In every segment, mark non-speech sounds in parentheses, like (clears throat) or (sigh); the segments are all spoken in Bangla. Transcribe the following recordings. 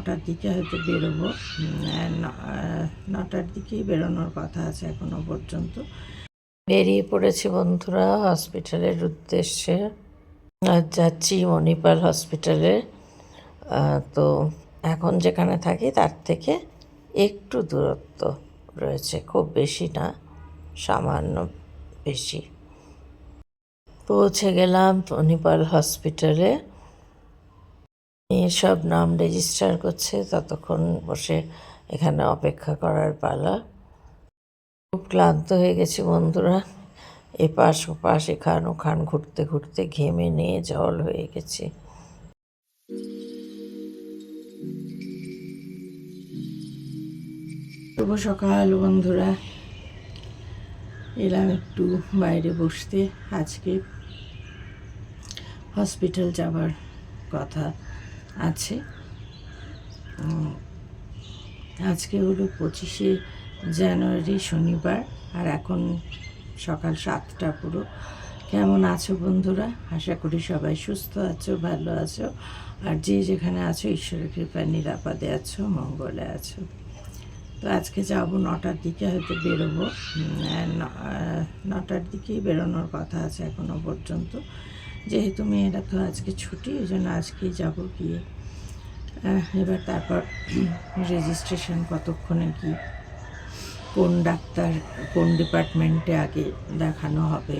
নটার দিকে হয়তো বেরোবো। নটার দিকেই বেরোনোর কথা আছে এখনও পর্যন্ত। বেরিয়ে পড়েছি বন্ধুরা হসপিটালের উদ্দেশ্যে। যাচ্ছি মণিপাল হসপিটালে। তো এখন যেখানে থাকি তার থেকে একটু দূরত্ব রয়েছে, খুব বেশি না, সামান্য বেশি। পৌঁছে গেলাম মণিপাল হসপিটালে। সব নাম রেজিস্টার করছে ততক্ষণ বসে এখানে অপেক্ষা করার পালা। খুব ক্লান্ত হয়ে গেছি বন্ধুরা। এপাশ ওপাশ এখান ওখান ঘুরতে ঘুরতে ঘেমে নিয়ে জল হয়ে গেছি। শুভ সকাল বন্ধুরা। এলাম একটু বাইরে বসতে। আজকে হসপিটাল যাবার কথা। আছে। আজকে হলো পঁচিশে জানুয়ারি শনিবার আর এখন সকাল সাতটা পুরো। কেমন আছো বন্ধুরা? আশা করি সবাই সুস্থ আছো, ভালো আছো। আর যে যেখানে আছো, ঈশ্বরের কৃপায় নিরাপদে আছো, মঙ্গলে আছো। তো আজকে যাব নটার দিকে, হয়তো বেরোবো। নটার দিকেই বেরোনোর কথা আছে এখনও পর্যন্ত। যেহেতু মেয়েরা তো আজকে ছুটি ওই জন্য আজকেই যাব গিয়ে। এবার তারপর রেজিস্ট্রেশন কতক্ষণে কি, কোন ডাক্তার, কোন ডিপার্টমেন্টে আগে দেখানো হবে।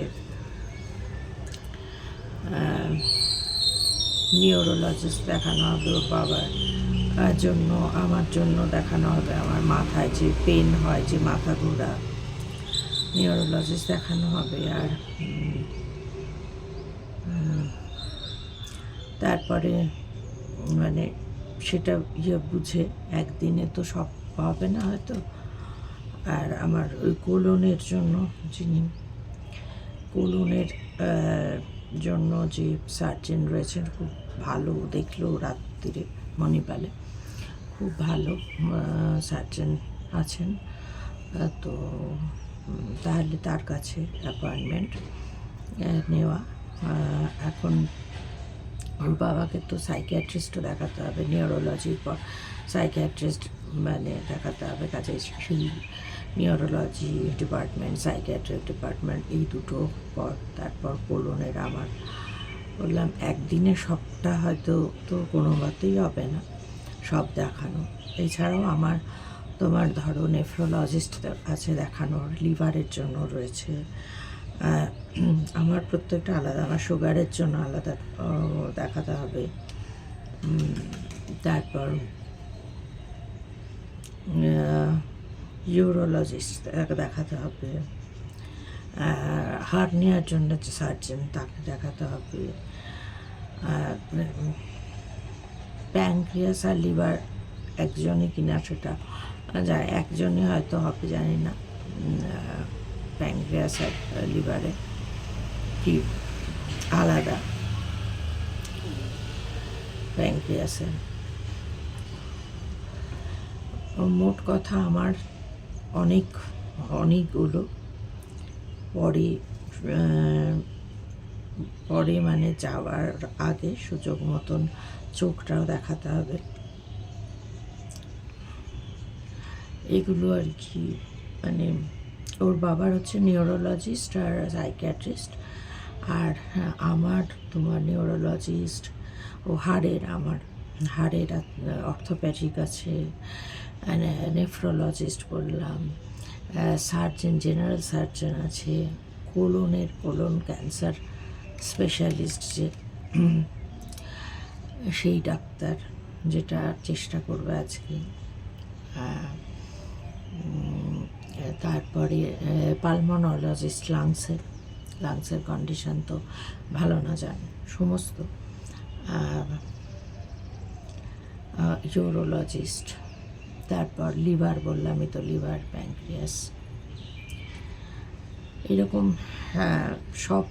নিউরোলজিস্ট দেখানো হবে ওর বাবার জন্য, আমার জন্য দেখানো হবে, আমার মাথায় যে পেন হয়, যে মাথা ঘোরা। নিউরোলজিস্ট দেখানো হবে, আর তারপরে মানে সেটা ইয়ে বুঝে একদিনে তো সব হবে না হয়তো। আর আমার ওই কোলনের জন্য যিনি, কোলনের জন্য যে সার্জেন রয়েছেন, খুব ভালো দেখল রাত্রিরে মণিপালে খুব ভালো সার্জেন আছেন। তো তাহলে তার কাছে অ্যাপয়েন্টমেন্ট নেওয়া। এখন ওর বাবাকে তো সাইকিয়াট্রিস্টও দেখাতে হবে নিউরোলজির পর সাইকিয়াট্রিস্ট মানে দেখাতে হবে কাজে সেই নিউরোলজি ডিপার্টমেন্ট সাইকিয়াট্রিক ডিপার্টমেন্ট এই দুটো পর, তারপর কোলনের আমার বললাম, একদিনে সবটা হয়তো তো কোনো মতেই হবে না, সব দেখানো। এছাড়াও আমার তোমার ধরো নেফ্রোলজিস্ট আছে দেখানোর লিভারের জন্য রয়েছে (clears throat) আমার প্রত্যেকটা আলাদা, আমার সুগারের জন্য আলাদা দেখাতে হবে। তারপর ইউরোলজিস্ট দেখাতে হবে। হার্নিয়ার জন্য যে সার্জন তাকে দেখাতে হবে। প্যাঙ্ক্রিয়াস আর লিভার একজনই কিনা সেটা যা একজনই হয়তো হবে, জানি না। প্যাঙ্ক্রিয়াস আর লিভারে কি আলাদা? প্যাঙ্ক্রিয়াসে মোট কথা আমার অনেক অনেকগুলো পরে পরে মানে যাওয়ার আগে সুযোগ মতন চোখটাও দেখাতে হবে। এগুলো আর কি মানে ওর বাবার হচ্ছে নিউরোলজিস্ট আর সাইকিয়াট্রিস্ট আর আমার তোমার নিউরোলজিস্ট ও হাড়ের আমার হাড়ের অর্থোপ্যাডিক আছে নেফ্রোলজিস্ট বললাম সার্জন জেনারেল সার্জন আছে কোলনের কোলন ক্যান্সার স্পেশালিস্ট যে, (clears throat) সেই ডাক্তার যেটা চেষ্টা করবে আজকে। তারপরে পালমোনোলজিস্ট লাংসের লাংসের কন্ডিশন তো ভালো না জানে, সমস্ত। ইউরোলজিস্ট তারপর লিভার বললামই তো লিভার প্যাঙ্ক্রিয়াস এরকম সব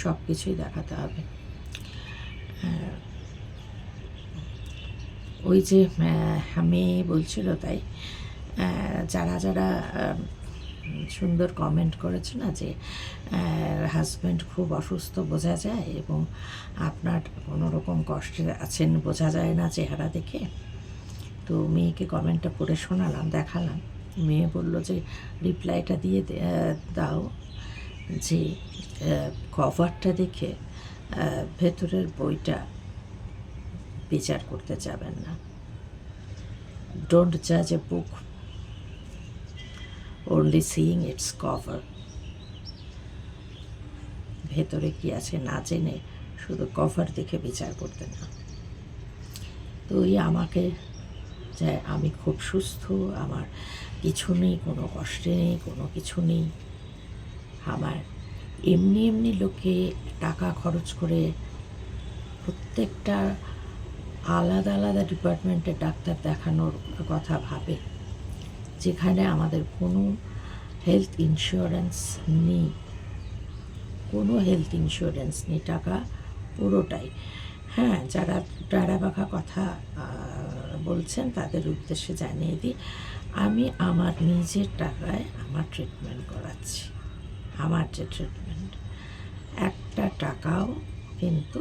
সব কিছুই দেখাতে হবে। ওই যে মেয়ে বলছিল তাই যারা যারা সুন্দর কমেন্ট করেছে না যে হাজব্যান্ড খুব অসুস্থ বোঝা যায় এবং আপনার কোনো রকম কষ্টে আছেন বোঝা যায় না চেহারা দেখে। তো মেয়েকে কমেন্টটা পড়ে শোনালাম, দেখালাম। মেয়ে বলল যে রিপ্লাইটা দিয়ে দাও যে কভারটা দেখে ভেতরের বইটা বিচার করতে যাবেন না। ডোন্ট জাজ এ বুক only seeing its cover. ভেতরে কি আছে না জেনে শুধু কভার দেখে বিচার করতে না। তো ওই আমাকে যে আমি খুব সুস্থ, আমার কিছু নেই, কোনো কষ্টে নেই, কোনো কিছু নেই। আমার এমনি এমনি লোকে টাকা খরচ করে প্রত্যেকটা আলাদা আলাদা ডিপার্টমেন্টে ডাক্তার দেখানোর কথা ভাবে। যেখানে আমাদের কোনো হেলথ ইন্স্যুরেন্স নেই। কোনো হেলথ ইন্স্যুরেন্স নেই, টাকা পুরোটাই। হ্যাঁ যারা টাড়া বাঁকা কথা বলছেন, তাদের উদ্দেশ্যে জানিয়ে দিই, আমি আমার নিজের টাকায় আমার ট্রিটমেন্ট করাচ্ছি। আমার যে ট্রিটমেন্ট একটা টাকাও কিন্তু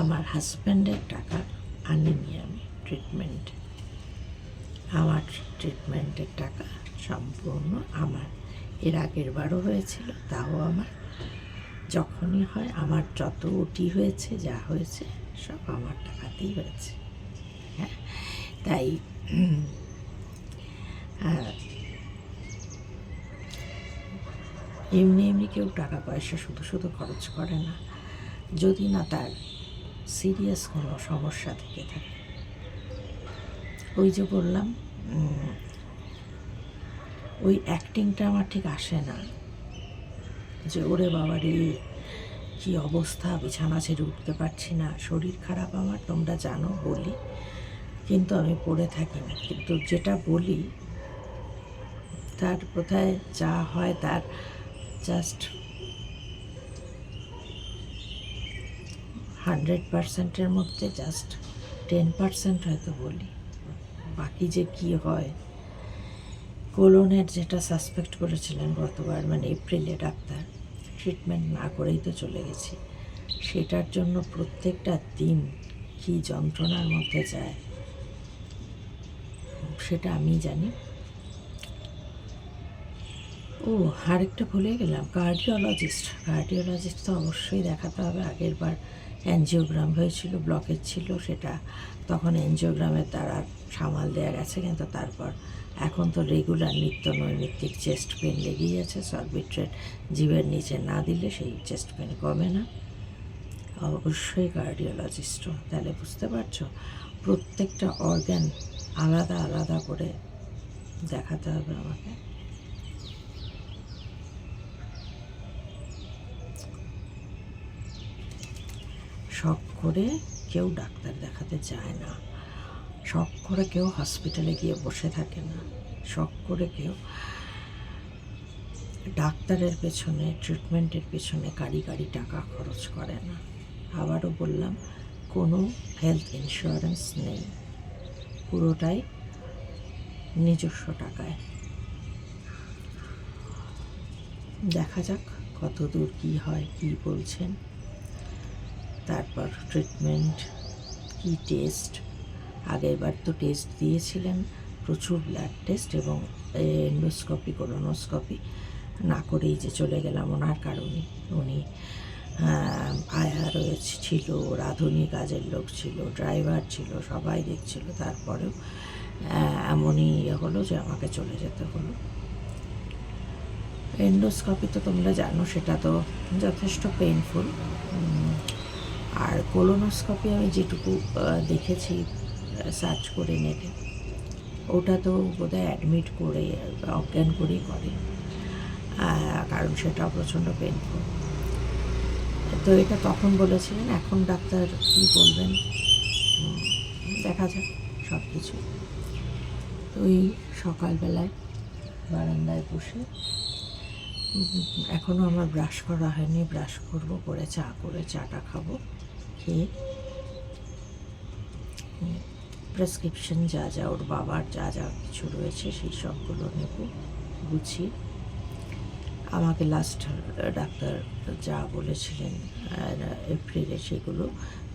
আমার হাজব্যান্ডের টাকা আনিনি আমি ট্রিটমেন্ট আমার ট্রিটমেন্টের টাকা সম্পূর্ণ আমার। এর আগের বারও হয়েছিল, তাও আমার। যখনই হয়, আমার যত ওটি হয়েছে, যা হয়েছে, সব আমার টাকাতেই হয়েছে। হ্যাঁ? তাই এমনি এমনি কেউ টাকা পয়সা শুধু শুধু খরচ করে না। যদি না তার সিরিয়াস কোনো সমস্যা থেকে থাকে ওই যে বললাম ওই অ্যাক্টিংটা আমার ঠিক আসে না। যে ওরে বাবারে, কি অবস্থা বিছানা ছেড়ে উঠতে পারছি না, শরীর খারাপ আমার, তোমরা জানো, বলি। কিন্তু আমি পড়ে থাকি না। কিন্তু যেটা বলি, তার কোথায় যা হয়, তার জাস্ট হান্ড্রেড পার্সেন্টের মধ্যে জাস্ট টেন পার্সেন্ট হয়তো বলি। বাকি যে কি হয়। কোলনের যেটা সাসপেক্ট করেছিলেন গতবার মানে এপ্রিলে ডাক্তার ট্রিটমেন্ট না করেই তো চলে গেছি। সেটার জন্য প্রত্যেকটা দিন কি যন্ত্রণার মধ্যে যায়, সেটা আমি জানি। ও, আরেকটা ভুলে গেলাম। কার্ডিওলজিস্ট কার্ডিওলজিস্ট তো অবশ্যই দেখাতে হবে। আগের বার অ্যানজিওগ্রাম হয়েছিল ব্লকেজ ছিল সেটা। তখন এনজিওগ্রামের দ্বারা সামাল দেওয়া গেছে, কিন্তু তারপর এখন তো রেগুলার নিত্য নৈমিত্তিক চেস্ট পেন লেগেই আছে। সরবিট্রেট জীবের নিচে না দিলে সেই চেস্ট পেন কমে না। অবশ্যই কার্ডিওলজিস্ট তাহলে বুঝতে পারছ? প্রত্যেকটা অর্গ্যান আলাদা আলাদা করে দেখাতে হবে আমাকে। শখ করে কেউ ডাক্তার দেখাতে যায় না। শখ করে কেউ হসপিটালে গিয়ে বসে থাকে না। শখ করে কেউ ডাক্তারের পেছনে ট্রিটমেন্টের পেছনে কারি কারি টাকা খরচ করে না। আবারও বললাম, কোনো হেলথ ইন্স্যুরেন্স নেই। পুরোটাই নিজস্ব টাকায়। দেখা যাক কত দূর কী হয়, কী বলছেন। তারপর ট্রিটমেন্ট কি টেস্ট আগেরবার তো টেস্ট দিয়েছিলেন, প্রচুর ব্লাড টেস্ট এবং এন্ডোস্কপি কোলোনোস্কপি না করেই যে চলে গেলাম ওনার কারণে। উনি আয়া রয়েছে, ছিল, রাঁধুনি কাজের লোক ছিল ড্রাইভার ছিল, সবাই দেখছিল। তারপরেও এমনই ইয়ে হলো যে আমাকে চলে যেতে হলো। এন্ডোস্কপি তো তোমরা জানো, সেটা তো যথেষ্ট পেইনফুল আর কোলোনোস্কোপি আমি যেটুকু দেখেছি সার্চ করে নেটে, ওটা তো বোধহয় অ্যাডমিট করে, অজ্ঞান করেই করে কারণ সেটা প্রচণ্ড পেনফুল তো এটা তখন বলেছিলেন, এখন ডাক্তার কী বলবেন? দেখা যাক সব কিছু তো ওই সকালবেলায় বারান্দায় বসে এখনও আমার ব্রাশ করা হয়নি ব্রাশ করব, করে চা, করে চাটা খাব। খেয়ে প্রেসক্রিপশন যা যা ওর বাবার যা যা কিছু রয়েছে সেই সবগুলো নেব, গুছিয়ে। আমাকে লাস্ট ডাক্তার যা বলেছিলেন এপ্রিলে সেগুলো,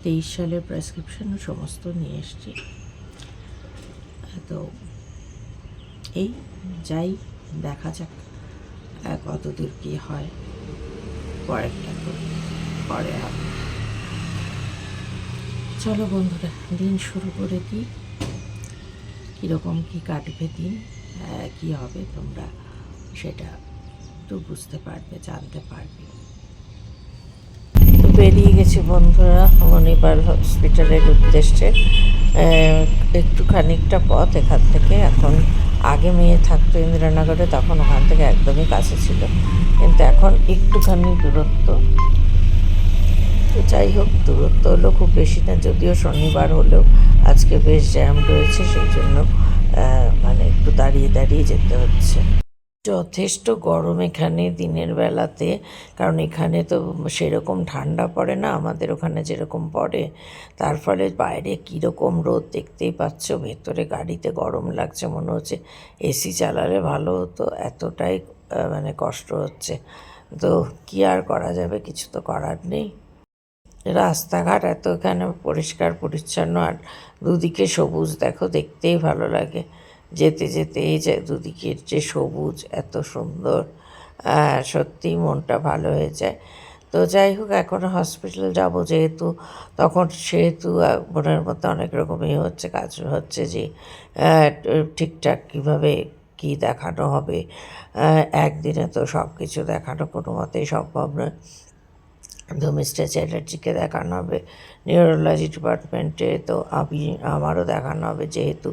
তেইশ সালের প্রেসক্রিপশন সমস্ত নিয়ে এসছি। তো এই যাই, দেখা যাক কতদূর কী হয়। পরেরটা পরে হবে চলো বন্ধুরা দিন শুরু করে দিই কীরকম কী কাটবে দিন? আহ, কী হবে তোমরা সেটা একটু বুঝতে পারবে জানতে পারবে। বেরিয়ে গেছি বন্ধুরা মণিপাল হসপিটালের উদ্দেশ্যে। একটু খানিকটা পথ এখান থেকে। এখন আগে মেয়ে থাকতো ইন্দিরানগরে তখন ওখান থেকে একদমই কাছে ছিল। কিন্তু এখন একটুখানি দূরত্ব। তো যাই হোক, দূরত্ব হলো খুব বেশি না, যদিও শনিবার হলেও আজকে বেশ জ্যাম রয়েছে, সেই জন্য মানে একটু দাঁড়িয়ে দাঁড়িয়ে যেতে হচ্ছে। যথেষ্ট গরম এখানে দিনের বেলাতে, কারণ এখানে তো সেরকম ঠান্ডা পড়ে না, আমাদের ওখানে যেরকম পড়ে, তার ফলে বাইরে কীরকম রোদ দেখতেই পাচ্ছ, ভেতরে গাড়িতে গরম লাগছে, মনে হচ্ছে এসি চালালে ভালো হতো, এতটাই মানে কষ্ট হচ্ছে। তো কী আর করা যাবে, কিছু তো করার নেই। রাস্তাঘাট এত এখানে পরিষ্কার পরিচ্ছন্ন আর দুদিকে সবুজ দেখো দেখতেই ভালো লাগে। যেতে যেতে এই যে দুদিকের যে সবুজ এত সুন্দর। আহ, সত্যিই মনটা ভালো হয়ে যায়। তো যাই হোক এখন হসপিটাল যাব যেহেতু তখন সেহেতু মনের মধ্যে অনেক রকমই হচ্ছে কাজ হচ্ছে যে ঠিকঠাক কীভাবে কী দেখানো হবে। একদিনে তো সব কিছু দেখানো কোনো মতেই সম্ভব নয়। তো মিস্টার চ্যাটার্জিকে দেখানো হবে, নিউরোলজি ডিপার্টমেন্টে, তো আমি, আমারও দেখানো হবে যেহেতু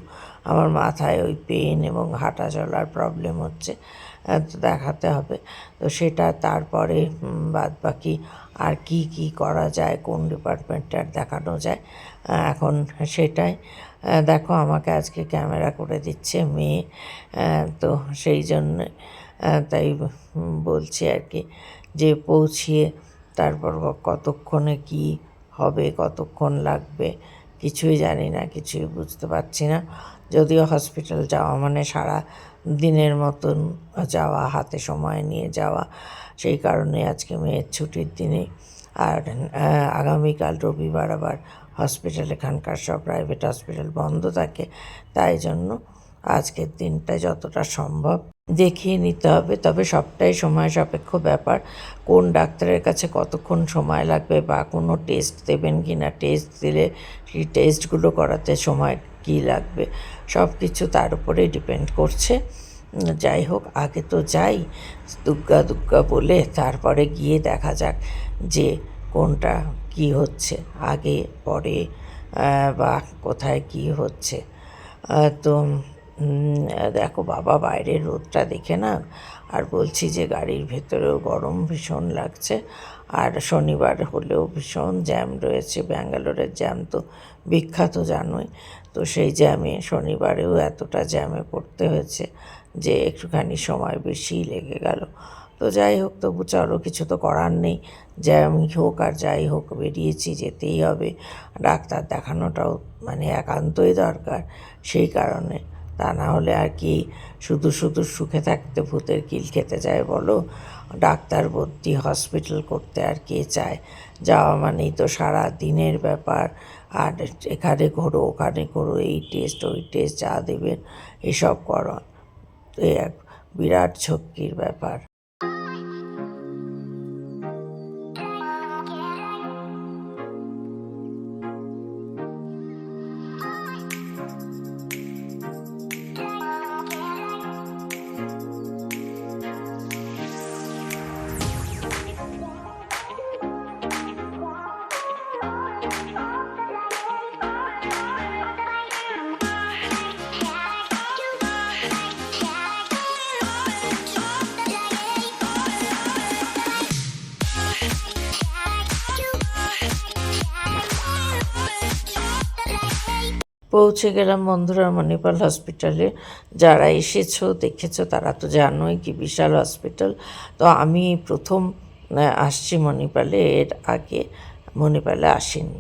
আমার মাথায় ওই পেন এবং হাঁটা চলার প্রবলেম হচ্ছে তো দেখাতে হবে। তো সেটা তারপরে বাদ বাকি আর কি কি করা যায়, কোন ডিপার্টমেন্টে আর দেখানো যায় এখন সেটাই। দেখো আমাকে আজকে ক্যামেরা করে দিচ্ছে মেয়ে তো সেই জন্য তাই বলছি আর কি যে পৌঁছিয়ে তারপর কতক্ষণে কি হবে, কতক্ষণ লাগবে, কিছুই জানি না, কিছুই বুঝতে পারছি না। যদিও হসপিটাল যাওয়া মানে সারা দিনের মতন যাওয়া, হাতে সময় নিয়ে যাওয়া, সেই কারণে আজকে মেয়ের ছুটির দিনে। আর আগামীকাল রবিবার আবার হসপিটাল এখানকার সব প্রাইভেট হসপিটাল বন্ধ থাকে। তাই জন্য আজকের দিনটা যতটা সম্ভব দেখিয়ে নিতে হবে। তবে সবটাই সময় সাপেক্ষ ব্যাপার। কোন ডাক্তারের কাছে কতক্ষণ সময় লাগবে বা কোনো টেস্ট দেবেন কি না, টেস্ট দিলে সেই টেস্টগুলো করাতে সময় কী লাগবে সব কিছু তার উপরেই ডিপেন্ড করছে। যাই হোক, আগে তো যাই, দুগ্গা দুগ্গা বলে তারপরে গিয়ে দেখা যাক যে কোনটা কি হচ্ছে, আগে, পরে বা কোথায় কি হচ্ছে। তো দেখো বাবা বাইরের রোদটা দেখে না, আর বলছি যে গাড়ির ভেতরেও গরম ভীষণ লাগছে, আর শনিবার হলেও ভীষণ জ্যাম রয়েছে, ব্যাঙ্গালোরের জ্যাম তো বিখ্যাত জানোই, তো সেই জ্যামে শনিবারেও এতটা জ্যামে পড়তে হয়েছে যে একটুখানি সময় বেশিই লেগে গেল। তো যাই হোক, তবু চলো, কিছু তো করার নেই জ্যামই হোক আর যাই হোক, বেরিয়েছি, যেতেই হবে। ডাক্তার দেখানোটাও মানে একান্তই দরকার, সেই কারণে তা না হলে আর কি শুধু শুধু সুখে থাকতে ভূতের কিল খেতে যায় বলো? ডাক্তার ভর্তি, হসপিটাল করতে আর কে চায়? যাওয়া মানেই তো সারা দিনের ব্যাপার। আর এখানে ঘোরো, ওখানে ঘোরো, এই টেস্ট, ওই টেস্ট যা দেবেন, এসব করো। এক বিরাট ঝক্কির ব্যাপার। পৌঁছে গেলাম বন্ধুরা মণিপাল হসপিটালে যারা এসেছ, দেখেছ, তারা তো জানোই কি বিশাল হসপিটাল তো আমি প্রথম আসছি মণিপালে এর আগে মণিপালে আসিনি।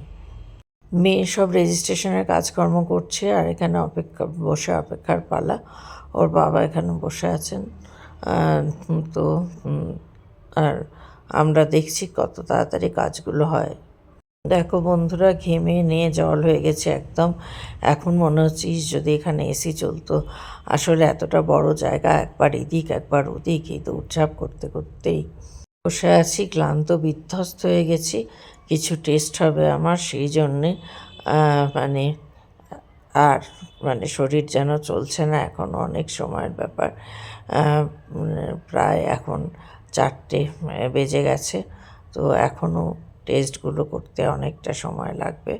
মেয়ে সব রেজিস্ট্রেশনের কাজকর্ম করছে আর এখানে অপেক্ষা, বসে অপেক্ষার পালা। ওর বাবা এখানে বসে আছেন। তো আর আমরা দেখছি কত তাড়াতাড়ি কাজগুলো হয়। দেখো বন্ধুরা, ঘেমে নিয়ে জল হয়ে গেছে একদম। এখন মনে হচ্ছে যদি এখানে এসি চলতো, আসলে এতটা বড় জায়গা, একবার এদিক, একবার ওদিক, এই দৌড়ঝাঁপ করতে করতেই। বসে আছি, ক্লান্ত, বিধ্বস্ত হয়ে গেছি, কিছু টেস্ট হবে আমার, সেই জন্যে মানে আর মানে শরীর যেন চলছে না, এখন অনেক সময়ের ব্যাপার। প্রায় এখন চারটে বেজে গেছে, তো এখনও টেস্টগুলো করতে অনেকটা সময় লাগবে।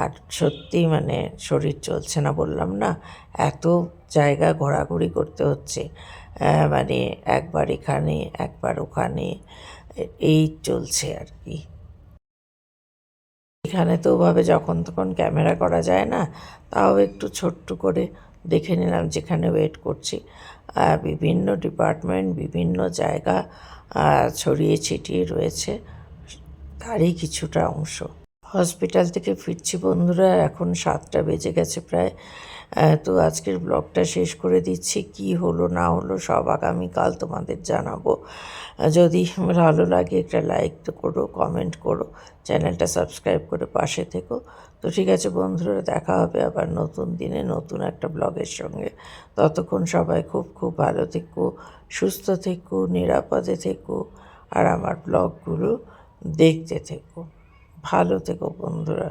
আর সত্যি মানে শরীর চলছে না বললাম না, এত জায়গা ঘোরাঘুরি করতে হচ্ছে। মানে একবার এখানে, একবার ওখানে, এই চলছে আর কি। এখানে তো ওভাবে যখন তখন ক্যামেরা করা যায় না, তাও একটু ছোট্ট করে দেখে নিলাম যেখানে ওয়েট করছি। বিভিন্ন ডিপার্টমেন্ট, বিভিন্ন জায়গা ছড়িয়ে ছিটিয়ে রয়েছে। তারই কিছুটা অংশ। হসপিটাল থেকে ফিরছি বন্ধুরা, এখন সাতটা বেজে গেছে প্রায়। তো আজকের ব্লগটা শেষ করে দিচ্ছি। কি হলো, না হলো, সব আগামীকাল তোমাদের জানাব। যদি ভালো লাগে একটা লাইক তো করো কমেন্ট করো, চ্যানেলটা সাবস্ক্রাইব করে পাশে থেকো। তো ঠিক আছে বন্ধুরা, দেখা হবে আবার নতুন দিনে নতুন একটা ব্লগের সঙ্গে। ততক্ষণ সবাই খুব খুব ভালো থেকো, সুস্থ থেকো, নিরাপদে থেকো। আর আমার ব্লগগুলো দেখতে থেকো ভালো থেকো বন্ধুরা।